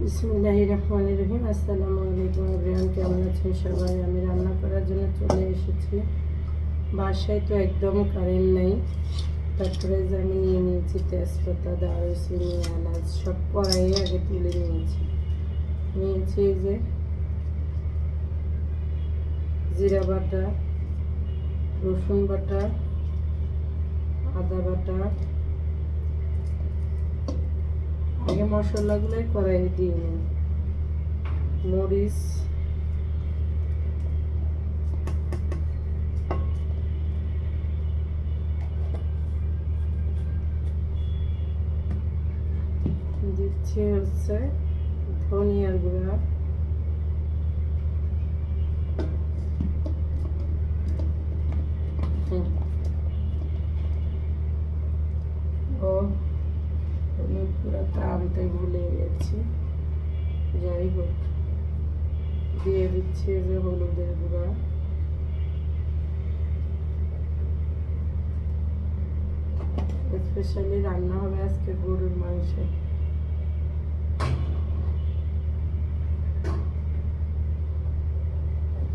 বিসমুল্লাহ রহমান রহিম আসসালামু আলাইকুম এভরিওয়ান কেমন আছেন সবাই? আমি রান্না করার জন্য চলে এসেছি। বাসায় তো একদম কারেন্ট নেই। তারপরে যে আমি নিয়ে নিয়েছি তেজপাতা, দারুচিনি, এলাচ, সব কড়াই আগে তুলে নিয়েছি। নিয়েছি যে জিরা বাটা, রসুন বাটা, আদা বাটা আগে মশলাগুলোই কড়াই দিয়ে নিই। মরিচ। দিচ্ছি হচ্ছে ধনিয়ার গুঁড়া। হুম। ও হলুদ গুঁড়াটা আনতে ভুলে গেছি। যাই হোক, দিয়ে দিচ্ছি যে হলুদের গুঁড়া। স্পেশালি রান্না হবে আজকে গরুর মাংস।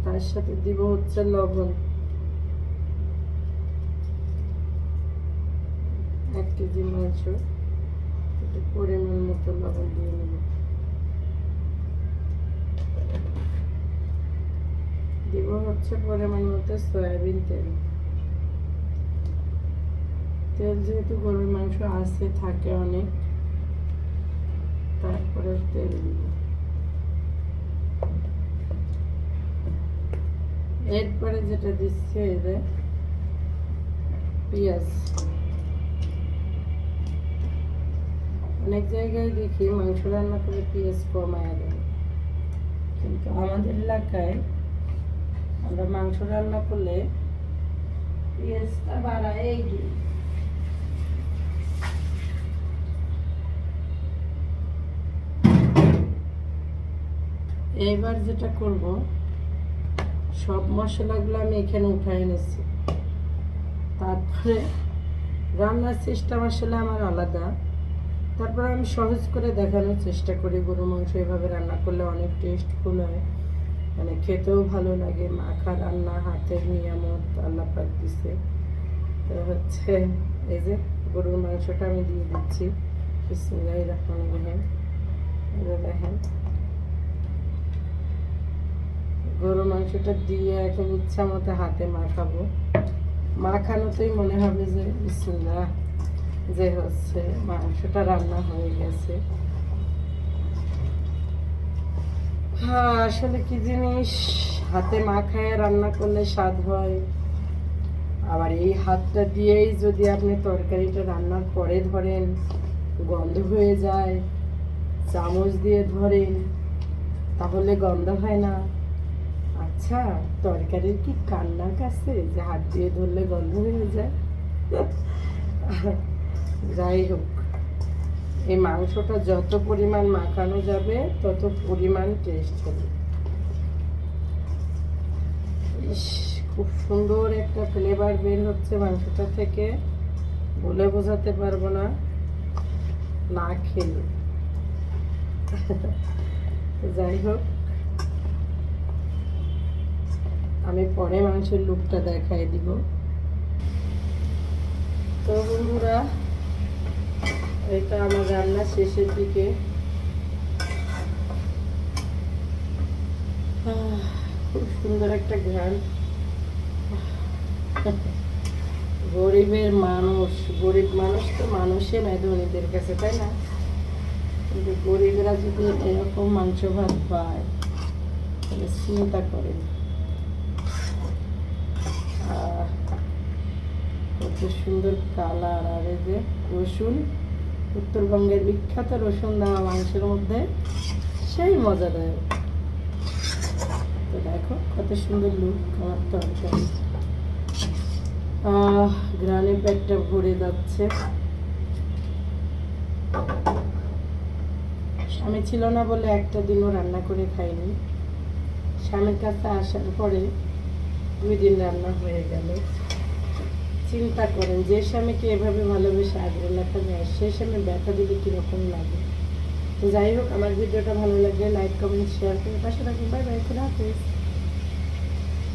তার সাথে দিব হচ্ছে লবণ। এক কেজি মাংস। একটু পরিমাণ মতো লবণ দিয়ে নেব। দিব হচ্ছে পরিমাণ মতো সয়াবিন তেল। তেল যেহেতু গরুর মাংস আছে, থাকে অনেক, তারপরে তেল দিব। এরপরে যেটা দিচ্ছে যে পেঁয়াজ। অনেক জায়গায় দেখি মাংস রান্না করে পেঁয়াজ কমায় দেয়। কিন্তু আমাদের এলাকায় আমরা মাংস রান্না করলে পেঁয়াজটা বাড়ায় দিই এইবার যেটা করব, সব মশলাগুলো আমি এখানে উঠাই এনেছি। তারপরে রান্নার সিস্টেম আসলে আমার আলাদা। তারপরে আমি সহজ করে দেখানোর চেষ্টা করি, গরু, মাংস এভাবে রান্না করলে অনেক টেস্টফুল হয়। মানে খেতেও ভালো লাগে, মাখা রান্না, হাতের নিয়ামত আল্লাহ পাক দিছে। তো হচ্ছে এই যে গরুর মাংসটা আমি দিয়ে দিচ্ছি। বিসমিল্লাহ রহমান রহিম। দেখেন। গরু মাংসটা দিয়ে এখন ইচ্ছা মতো হাতে মাখাবো। মাখানোতেই মনে হবে যে বিসমিল্লাহ। যে হচ্ছে মাংসটা রান্না হয়ে গেছে। হ্যাঁ আসলে কি জিনিস? হাতে মাখায় রান্না করলে স্বাদ হয়। আবার এই হাতটা দিয়েই যদি আপনি তরকারিটা রান্নার পরে ধরেন, গন্ধ হয়ে যায়, চামচ দিয়ে ধরেন, তাহলে গন্ধ হয় না। আচ্ছা তরকারির কি কান্না কাছে যে হাত দিয়ে ধরলে গন্ধ হয়ে যায়? যাই হোক এই মাংসটা যত পরিমাণ মাখানো যাবে তত পরিমাণ টেস্ট হবে। ইস, খুব সুন্দর একটা ফ্লেভার বের হচ্ছে মাংসটা থেকে। বলে বোঝাতে পারব না। না খেলে। যাই হোক আমি পরে মাংসের লুকটা দেখাই দিব। তো বন্ধুরা এটা আমার রান্না শেষের দিকে। খুব সুন্দর একটা ঘ্রাণ। গরিবের মানুষ গরিব মানুষ তো মানুষে নয় ধনীদের কাছে তাই না? কিন্তু গরিবরা যদি এরকম মাংস ভাত পায় চিন্তা আহ, কত সুন্দর কালার আর এই যে রসুন। উত্তরবঙ্গের বিখ্যাত রসুন দেওয়া মাংসের মধ্যে সেই মজাদার। তো দেখো, কত সুন্দর লুক আমার তরকারি গ্রানে পেটটা ভরে যাচ্ছে। স্বামী ছিল না বলে একটা দিনও রান্না করে খাইনি। স্বামীর কাছে আসার পরে দুই দিন রান্না হয়ে গেল। চিন্তা করেন, যে স্বামীকে এভাবে ভালোবেসে আগ্রহ সে স্বামী ব্যথা দিলে কীরকম লাগে। তো যাই হোক, আমার ভিডিওটা ভালো লাগলে লাইক কমেন্ট শেয়ার করে পাশে থাকুন বাই বাই খুদা হাফিজ।